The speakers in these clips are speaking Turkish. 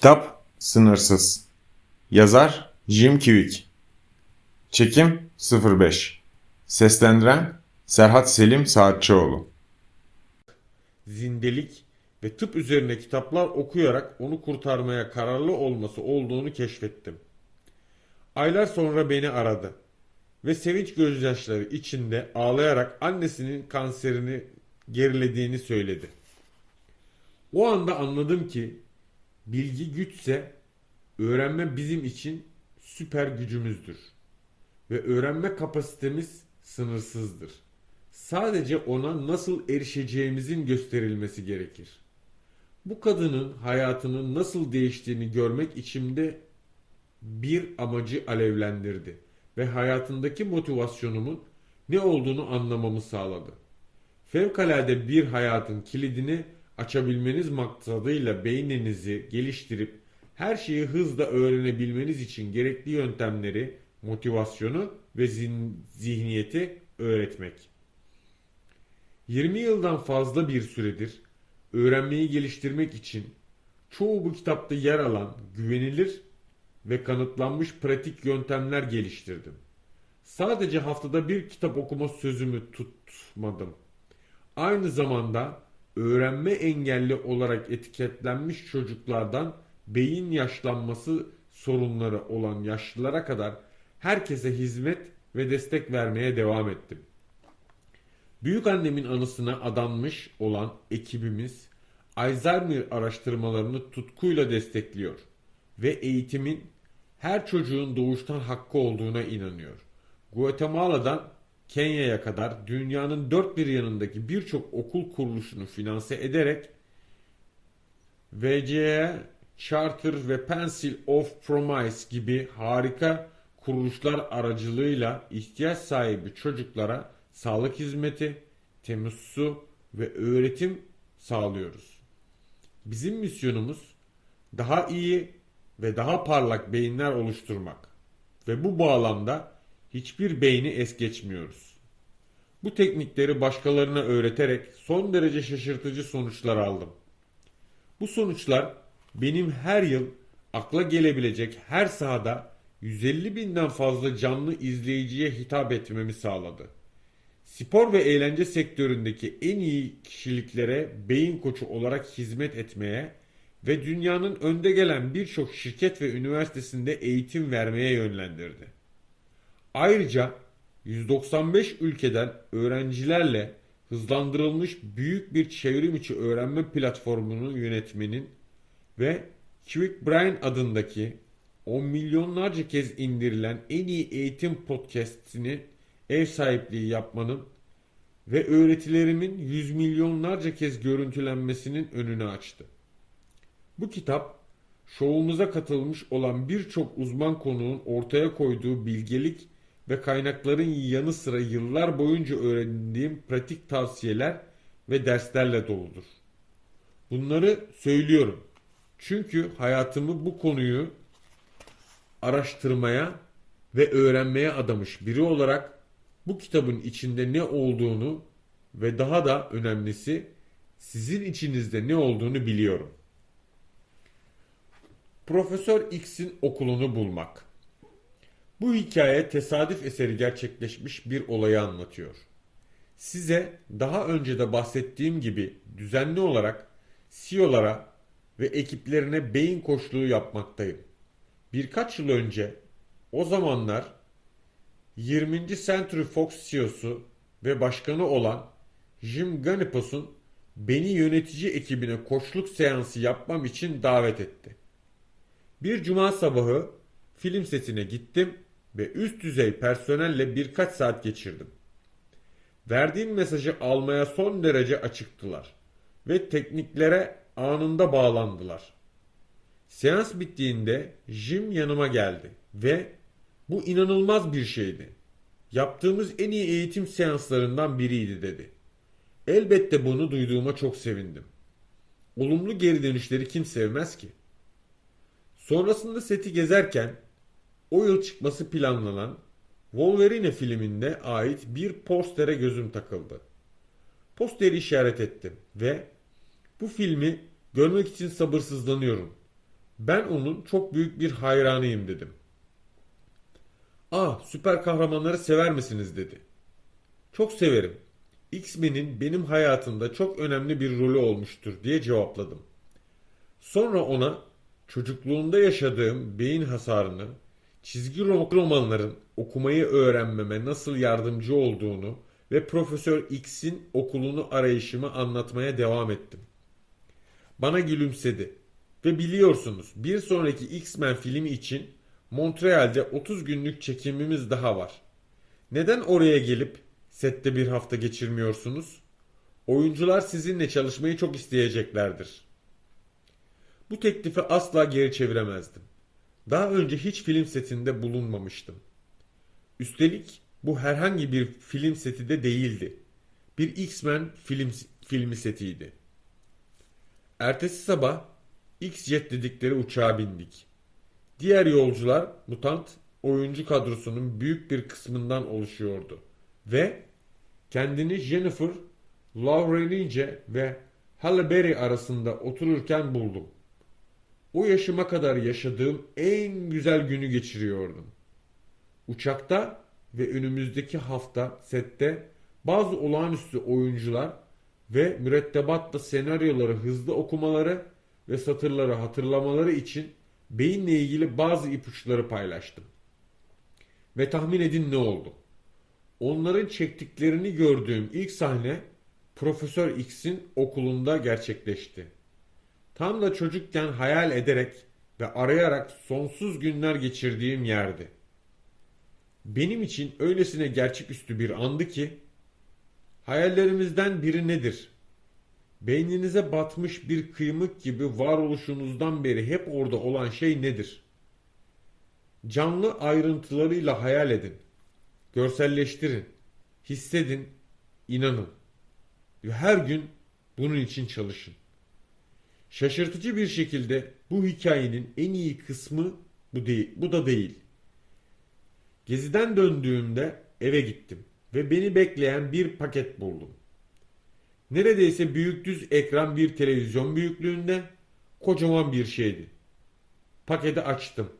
Kitap Sınırsız Yazar Jim Kivik Çekim 05 Seslendiren Serhat Selim Saatçıoğlu zindelik ve tıp üzerine kitaplar okuyarak onu kurtarmaya kararlı olması olduğunu keşfettim. Aylar sonra beni aradı ve sevinç gözyaşları içinde ağlayarak annesinin kanserini gerilediğini söyledi. O anda anladım ki bilgi güçse öğrenme bizim için süper gücümüzdür ve öğrenme kapasitemiz sınırsızdır. Sadece ona nasıl erişeceğimizin gösterilmesi gerekir. Bu kadının hayatının nasıl değiştiğini görmek içimde bir amacı alevlendirdi ve hayatındaki motivasyonumun ne olduğunu anlamamı sağladı. Fevkalade bir hayatın kilidini açabilmeniz maksadıyla beyninizi geliştirip her şeyi hızla öğrenebilmeniz için gerekli yöntemleri, motivasyonu ve zihniyeti öğretmek. 20 yıldan fazla bir süredir öğrenmeyi geliştirmek için çoğu bu kitapta yer alan güvenilir ve kanıtlanmış pratik yöntemler geliştirdim. Sadece haftada bir kitap okuma sözümü tutmadım. Aynı zamanda öğrenme engelli olarak etiketlenmiş çocuklardan beyin yaşlanması sorunları olan yaşlılara kadar herkese hizmet ve destek vermeye devam ettim. Büyük annemin anısına adanmış olan ekibimiz Alzheimer araştırmalarını tutkuyla destekliyor ve eğitimin her çocuğun doğuştan hakkı olduğuna inanıyor. Guatemala'dan Kenya'ya kadar dünyanın dört bir yanındaki birçok okul kuruluşunu finanse ederek VCE, Charter ve Pencil of Promise gibi harika kuruluşlar aracılığıyla ihtiyaç sahibi çocuklara sağlık hizmeti, temiz su ve öğretim sağlıyoruz. Bizim misyonumuz daha iyi ve daha parlak beyinler oluşturmak ve bu bağlamda hiçbir beyni es geçmiyoruz. Bu teknikleri başkalarına öğreterek son derece şaşırtıcı sonuçlar aldım. Bu sonuçlar benim her yıl akla gelebilecek her sahada 150 binden fazla canlı izleyiciye hitap etmemi sağladı. Spor ve eğlence sektöründeki en iyi kişiliklere beyin koçu olarak hizmet etmeye ve dünyanın önde gelen birçok şirket ve üniversitesinde eğitim vermeye yönlendirdi. Ayrıca 195 ülkeden öğrencilerle hızlandırılmış büyük bir çevrim içi öğrenme platformunu yönetmenin ve Quick Brain adındaki on milyonlarca kez indirilen en iyi eğitim podcast'ini ev sahipliği yapmanın ve öğretilerimin yüz milyonlarca kez görüntülenmesinin önünü açtı. Bu kitap şovumuza katılmış olan birçok uzman konuğun ortaya koyduğu bilgelik ve kaynakların yanı sıra yıllar boyunca öğrendiğim pratik tavsiyeler ve derslerle doludur. Bunları söylüyorum. Çünkü hayatımı bu konuyu araştırmaya ve öğrenmeye adamış biri olarak bu kitabın içinde ne olduğunu ve daha da önemlisi sizin içinizde ne olduğunu biliyorum. Profesör X'in okulunu bulmak. Bu hikaye tesadüf eseri gerçekleşmiş bir olayı anlatıyor. Size daha önce de bahsettiğim gibi düzenli olarak CEO'lara ve ekiplerine beyin koçluğu yapmaktayım. Birkaç yıl önce o zamanlar 20. Century Fox CEO'su ve başkanı olan Jim Galipos'un beni yönetici ekibine koçluk seansı yapmam için davet etti. Bir cuma sabahı film setine gittim ve üst düzey personelle birkaç saat geçirdim. Verdiğim mesajı almaya son derece açıktılar ve tekniklere anında bağlandılar. Seans bittiğinde Jim yanıma geldi ve bu inanılmaz bir şeydi. Yaptığımız en iyi eğitim seanslarından biriydi dedi. Elbette bunu duyduğuma çok sevindim. Olumlu geri dönüşleri kim sevmez ki? Sonrasında seti gezerken o yıl çıkması planlanan Wolverine filminde ait bir postere gözüm takıldı. Posteri işaret ettim ve bu filmi görmek için sabırsızlanıyorum. Ben onun çok büyük bir hayranıyım dedim. Ah süper kahramanları sever misiniz dedi. Çok severim. X-Men'in benim hayatımda çok önemli bir rolü olmuştur diye cevapladım. Sonra ona çocukluğunda yaşadığım beyin hasarını, çizgi rom- romanların okumayı öğrenmeme nasıl yardımcı olduğunu ve Profesör X'in okulunu arayışımı anlatmaya devam ettim. Bana gülümsedi. Ve biliyorsunuz bir sonraki X-Men filmi için Montreal'de 30 günlük çekimimiz daha var. Neden oraya gelip sette bir hafta geçirmiyorsunuz? Oyuncular sizinle çalışmayı çok isteyeceklerdir. Bu teklifi asla geri çeviremezdim. Daha önce hiç film setinde bulunmamıştım. Üstelik bu herhangi bir film seti de değildi. Bir X-Men film, filmi setiydi. Ertesi sabah X-Jet dedikleri uçağa bindik. Diğer yolcular mutant oyuncu kadrosunun büyük bir kısmından oluşuyordu. Ve kendini Jennifer Lawrence ve Halle Berry arasında otururken buldum. O yaşıma kadar yaşadığım en güzel günü geçiriyordum. Uçakta ve önümüzdeki hafta sette bazı olağanüstü oyuncular ve mürettebatta senaryoları hızlı okumaları ve satırları hatırlamaları için beyinle ilgili bazı ipuçları paylaştım. Ve tahmin edin ne oldu? Onların çektiklerini gördüğüm ilk sahne Profesör X'in okulunda gerçekleşti. Tam da çocukken hayal ederek ve arayarak sonsuz günler geçirdiğim yerdi. Benim için öylesine gerçeküstü bir andı ki hayallerimizden biri nedir? Beyninize batmış bir kıymık gibi varoluşunuzdan beri hep orada olan şey nedir? Canlı ayrıntılarıyla hayal edin. Görselleştirin. Hissedin. inanın. Ve her gün bunun için çalışın. Şaşırtıcı bir şekilde bu hikayenin en iyi kısmı bu değil, bu da değil. Geziden döndüğümde eve gittim ve beni bekleyen bir paket buldum. Neredeyse büyük düz ekran bir televizyon büyüklüğünde kocaman bir şeydi. Paketi açtım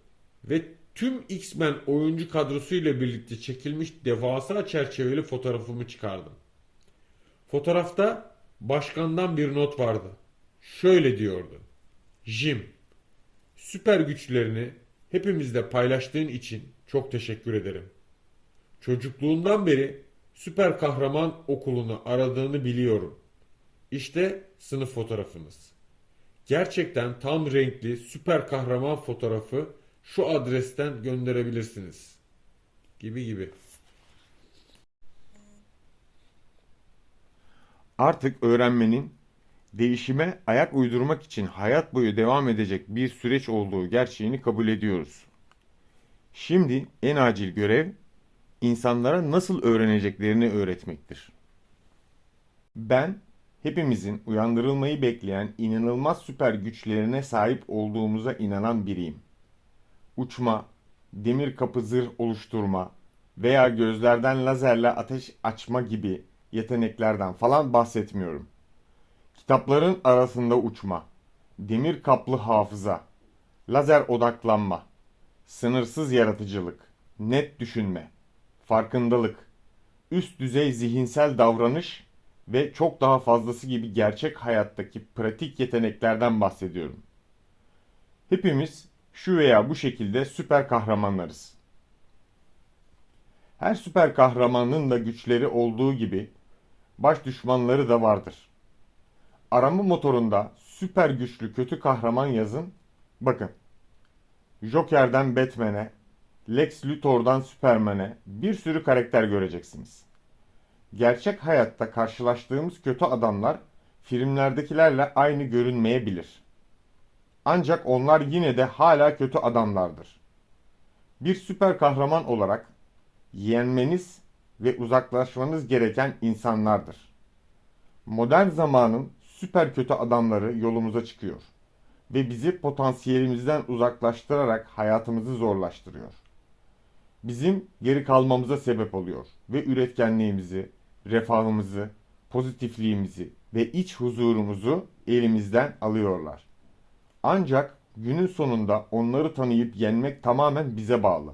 ve tüm X-Men oyuncu kadrosuyla birlikte çekilmiş devasa çerçeveli fotoğrafımı çıkardım. Fotoğrafta başkandan bir not vardı. Şöyle diyordu. Jim, süper güçlerini hepimizle paylaştığın için çok teşekkür ederim. Çocukluğundan beri süper kahraman okulunu aradığını biliyorum. İşte sınıf fotoğrafınız. Gerçekten tam renkli süper kahraman fotoğrafı şu adresten gönderebilirsiniz. Gibi gibi. Artık öğrenmenin değişime ayak uydurmak için hayat boyu devam edecek bir süreç olduğu gerçeğini kabul ediyoruz. Şimdi en acil görev insanlara nasıl öğreneceklerini öğretmektir. Ben hepimizin uyandırılmayı bekleyen inanılmaz süper güçlerine sahip olduğumuza inanan biriyim. Uçma, demir kapı zırh oluşturma veya gözlerden lazerle ateş açma gibi yeteneklerden falan bahsetmiyorum. Kitapların arasında uçma, demir kaplı hafıza, lazer odaklanma, sınırsız yaratıcılık, net düşünme, farkındalık, üst düzey zihinsel davranış ve çok daha fazlası gibi gerçek hayattaki pratik yeteneklerden bahsediyorum. Hepimiz şu veya bu şekilde süper kahramanlarız. Her süper kahramanın da güçleri olduğu gibi baş düşmanları da vardır. Arama motorunda süper güçlü kötü kahraman yazın. Bakın. Joker'den Batman'e, Lex Luthor'dan Superman'e bir sürü karakter göreceksiniz. Gerçek hayatta karşılaştığımız kötü adamlar filmlerdekilerle aynı görünmeyebilir. Ancak onlar yine de hala kötü adamlardır. Bir süper kahraman olarak yenmeniz ve uzaklaşmanız gereken insanlardır. Modern zamanın süper kötü adamları yolumuza çıkıyor ve bizi potansiyelimizden uzaklaştırarak hayatımızı zorlaştırıyor. Bizim geri kalmamıza sebep oluyor ve üretkenliğimizi, refahımızı, pozitifliğimizi ve iç huzurumuzu elimizden alıyorlar. Ancak günün sonunda onları tanıyıp yenmek tamamen bize bağlı.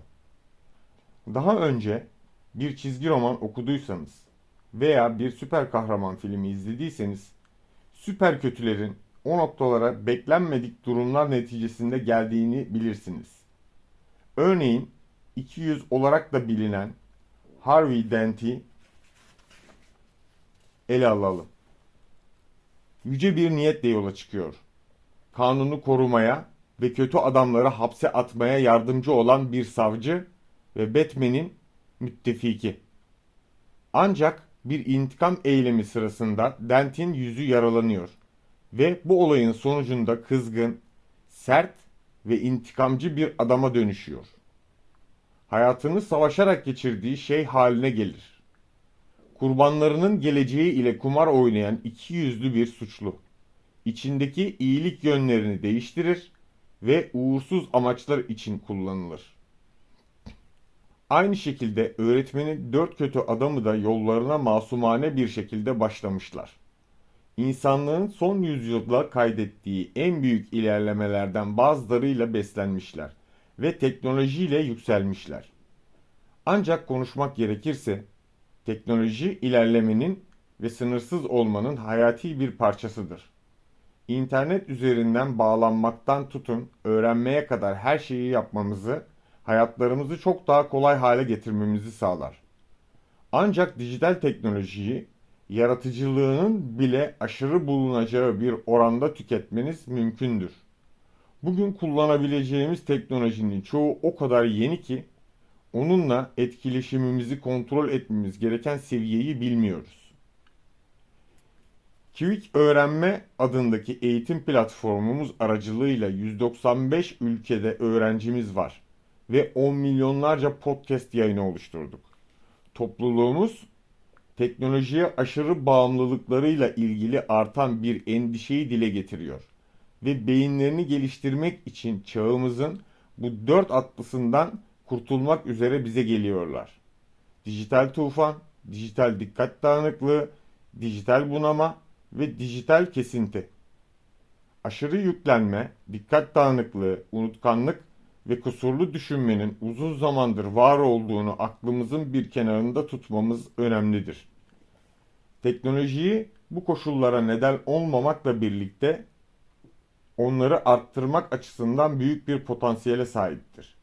Daha önce bir çizgi roman okuduysanız veya bir süper kahraman filmi izlediyseniz süper kötülerin o noktalara beklenmedik durumlar neticesinde geldiğini bilirsiniz. Örneğin 200 olarak da bilinen Harvey Dent'i ele alalım. Yüce bir niyetle yola çıkıyor. Kanunu korumaya ve kötü adamları hapse atmaya yardımcı olan bir savcı ve Batman'in müttefiki. Ancak bir intikam eylemi sırasında Dent'in yüzü yaralanıyor ve bu olayın sonucunda kızgın, sert ve intikamcı bir adama dönüşüyor. Hayatını savaşarak geçirdiği şey haline gelir. Kurbanlarının geleceği ile kumar oynayan iki yüzlü bir suçlu. İçindeki iyilik yönlerini değiştirir ve uğursuz amaçlar için kullanılır. Aynı şekilde öğretmenin dört kötü adamı da yollarına masumane bir şekilde başlamışlar. İnsanlığın son yüzyılda kaydettiği en büyük ilerlemelerden bazılarıyla beslenmişler ve teknolojiyle yükselmişler. Ancak konuşmak gerekirse teknoloji ilerlemenin ve sınırsız olmanın hayati bir parçasıdır. İnternet üzerinden bağlanmaktan tutun öğrenmeye kadar her şeyi yapmamızı, hayatlarımızı çok daha kolay hale getirmemizi sağlar. Ancak dijital teknolojiyi yaratıcılığının bile aşırı bulunacağı bir oranda tüketmeniz mümkündür. Bugün kullanabileceğimiz teknolojinin çoğu o kadar yeni ki onunla etkileşimimizi kontrol etmemiz gereken seviyeyi bilmiyoruz. Quick Öğrenme adındaki eğitim platformumuz aracılığıyla 195 ülkede öğrencimiz var ve 10 milyonlarca podcast yayını oluşturduk. Topluluğumuz teknolojiye aşırı bağımlılıklarıyla ilgili artan bir endişeyi dile getiriyor ve beyinlerini geliştirmek için çağımızın bu dört atlısından kurtulmak üzere bize geliyorlar. Dijital tufan, dijital dikkat dağınıklığı, dijital bunama ve dijital kesinti. Aşırı yüklenme, dikkat dağınıklığı, unutkanlık ve kusurlu düşünmenin uzun zamandır var olduğunu aklımızın bir kenarında tutmamız önemlidir. Teknolojiyi bu koşullara neden olmamakla birlikte onları arttırmak açısından büyük bir potansiyele sahiptir.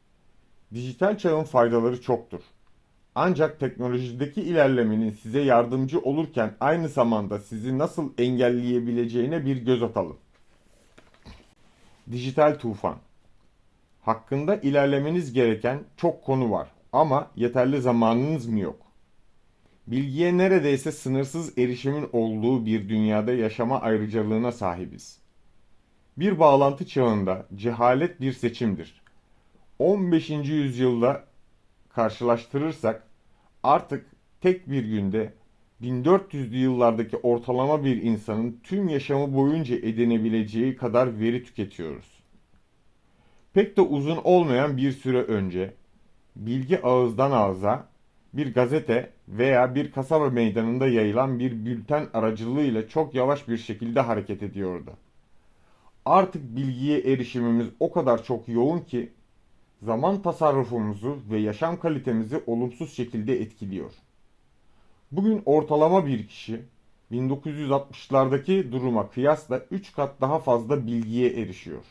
Dijital çağın faydaları çoktur. Ancak teknolojideki ilerlemenin size yardımcı olurken aynı zamanda sizi nasıl engelleyebileceğine bir göz atalım. Dijital tufan Hakkında ilerlemeniz gereken çok konu var ama yeterli zamanınız mı yok? Bilgiye neredeyse sınırsız erişimin olduğu bir dünyada yaşama ayrıcalığına sahibiz. Bir bağlantı çağında cehalet bir seçimdir. 15. yüzyılda karşılaştırırsak artık tek bir günde 1400'lü yıllardaki ortalama bir insanın tüm yaşamı boyunca edinebileceği kadar veri tüketiyoruz. Pek de uzun olmayan bir süre önce bilgi ağızdan ağza bir gazete veya bir kasaba meydanında yayılan bir bülten aracılığıyla çok yavaş bir şekilde hareket ediyordu. Artık bilgiye erişimimiz o kadar çok yoğun ki zaman tasarrufumuzu ve yaşam kalitemizi olumsuz şekilde etkiliyor. Bugün ortalama bir kişi 1960'lardaki duruma kıyasla 3 kat daha fazla bilgiye erişiyor.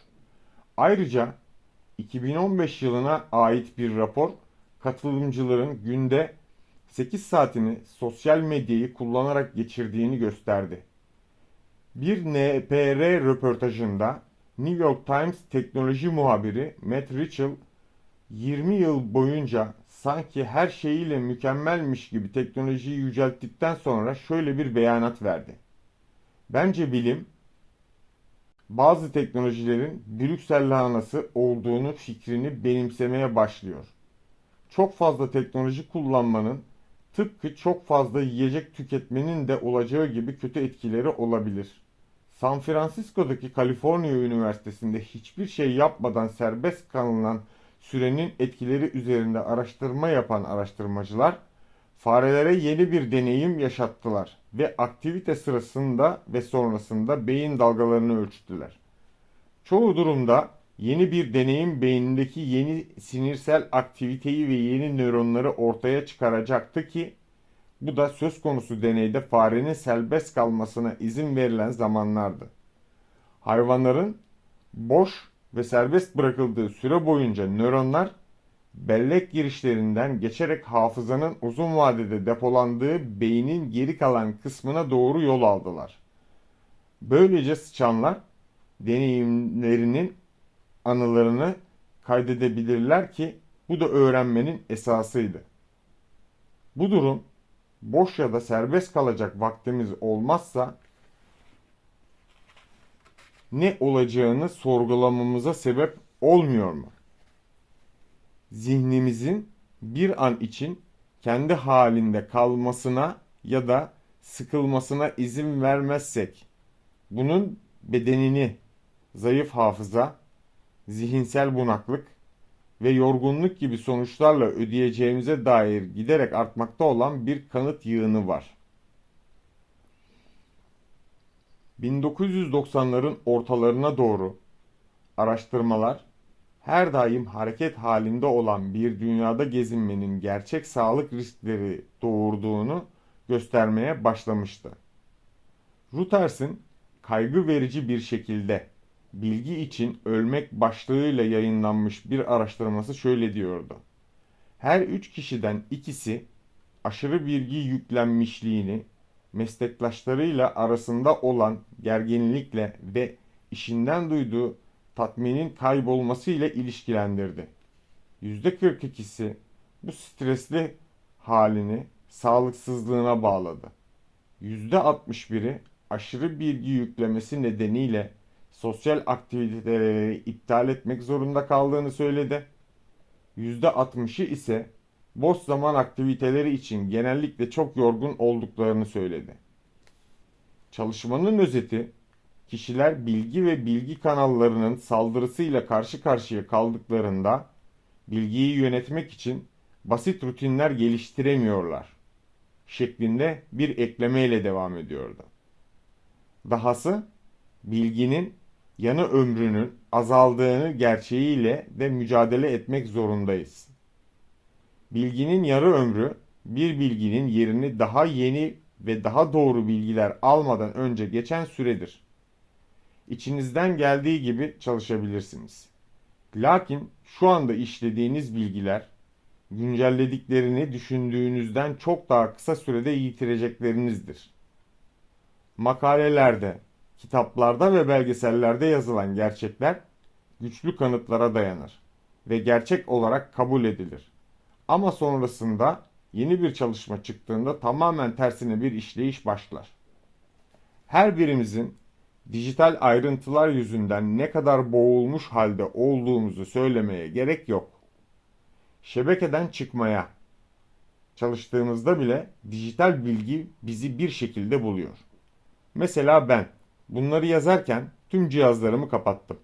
Ayrıca 2015 yılına ait bir rapor katılımcıların günde 8 saatini sosyal medyayı kullanarak geçirdiğini gösterdi. Bir NPR röportajında New York Times teknoloji muhabiri Matt Ritchell 20 yıl boyunca sanki her şeyiyle mükemmelmiş gibi teknolojiyi yücelttikten sonra şöyle bir beyanat verdi. Bence bilim bazı teknolojilerin Brüksel lahanası olduğunu fikrini benimsemeye başlıyor. Çok fazla teknoloji kullanmanın tıpkı çok fazla yiyecek tüketmenin de olacağı gibi kötü etkileri olabilir. San Francisco'daki Kaliforniya Üniversitesi'nde hiçbir şey yapmadan serbest kalınan sürenin etkileri üzerinde araştırma yapan araştırmacılar farelere yeni bir deneyim yaşattılar ve aktivite sırasında ve sonrasında beyin dalgalarını ölçtüler. Çoğu durumda Yeni bir deneyim beynindeki yeni sinirsel aktiviteyi ve yeni nöronları ortaya çıkaracaktı ki bu da söz konusu deneyde farenin serbest kalmasına izin verilen zamanlardı. Hayvanların boş ve serbest bırakıldığı süre boyunca nöronlar bellek girişlerinden geçerek hafızanın uzun vadede depolandığı beynin geri kalan kısmına doğru yol aldılar. Böylece sıçanlar deneyimlerinin anılarını kaydedebilirler ki bu da öğrenmenin esasıydı. Bu durum boş ya da serbest kalacak vaktimiz olmazsa ne olacağını sorgulamamıza sebep olmuyor mu? Zihnimizin bir an için kendi halinde kalmasına ya da sıkılmasına izin vermezsek bunun bedenini zayıf hafıza, zihinsel bunaklık ve yorgunluk gibi sonuçlarla ödeyeceğimize dair giderek artmakta olan bir kanıt yığını var. 1990'ların ortalarına doğru araştırmalar her daim hareket halinde olan bir dünyada gezinmenin gerçek sağlık riskleri doğurduğunu göstermeye başlamıştı. Reuters'ın kaygı verici bir şekilde bilgi için ölmek başlığıyla yayınlanmış bir araştırması şöyle diyordu. Her üç kişiden ikisi aşırı bilgi yüklenmişliğini meslektaşlarıyla arasında olan gerginlikle ve işinden duyduğu tatminin kaybolmasıyla ilişkilendirdi. %42'si bu stresli halini sağlıksızlığına bağladı. %61'i aşırı bilgi yüklemesi nedeniyle sosyal aktiviteleri iptal etmek zorunda kaldığını söyledi. %60'ı ise boş zaman aktiviteleri için genellikle çok yorgun olduklarını söyledi. Çalışmanın özeti, kişiler bilgi ve bilgi kanallarının saldırısıyla karşı karşıya kaldıklarında bilgiyi yönetmek için basit rutinler geliştiremiyorlar şeklinde bir eklemeyle devam ediyordu. Dahası bilginin yanı ömrünün azaldığını gerçeğiyle de mücadele etmek zorundayız. Bilginin yarı ömrü bir bilginin yerini daha yeni ve daha doğru bilgiler almadan önce geçen süredir. İçinizden geldiği gibi çalışabilirsiniz. Lakin şu anda işlediğiniz bilgiler güncellediklerini düşündüğünüzden çok daha kısa sürede yitirieceklerinizdir. Makalelerde, kitaplarda ve belgesellerde yazılan gerçekler güçlü kanıtlara dayanır ve gerçek olarak kabul edilir. Ama sonrasında yeni bir çalışma çıktığında tamamen tersine bir işleyiş başlar. Her birimizin dijital ayrıntılar yüzünden ne kadar boğulmuş halde olduğumuzu söylemeye gerek yok. Şebekeden çıkmaya çalıştığımızda bile dijital bilgi bizi bir şekilde buluyor. Mesela ben bunları yazarken tüm cihazlarımı kapattım.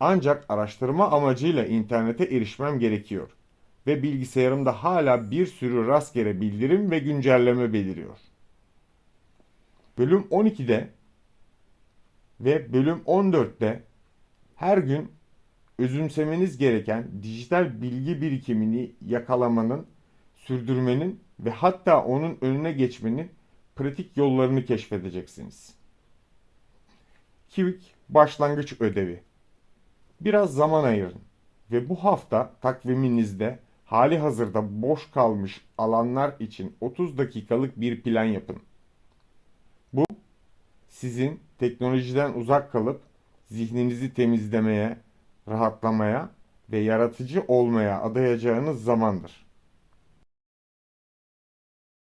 Ancak araştırma amacıyla internete erişmem gerekiyor ve bilgisayarımda hala bir sürü rastgele bildirim ve güncelleme beliriyor. Bölüm 12'de ve bölüm 14'te her gün özümsemeniz gereken dijital bilgi birikimini yakalamanın, sürdürmenin ve hatta onun önüne geçmenin pratik yollarını keşfedeceksiniz. Kivik başlangıç ödevi. Biraz zaman ayırın ve bu hafta takviminizde hali hazırda boş kalmış alanlar için 30 dakikalık bir plan yapın. Sizin teknolojiden uzak kalıp zihninizi temizlemeye, rahatlamaya ve yaratıcı olmaya adayacağınız zamandır.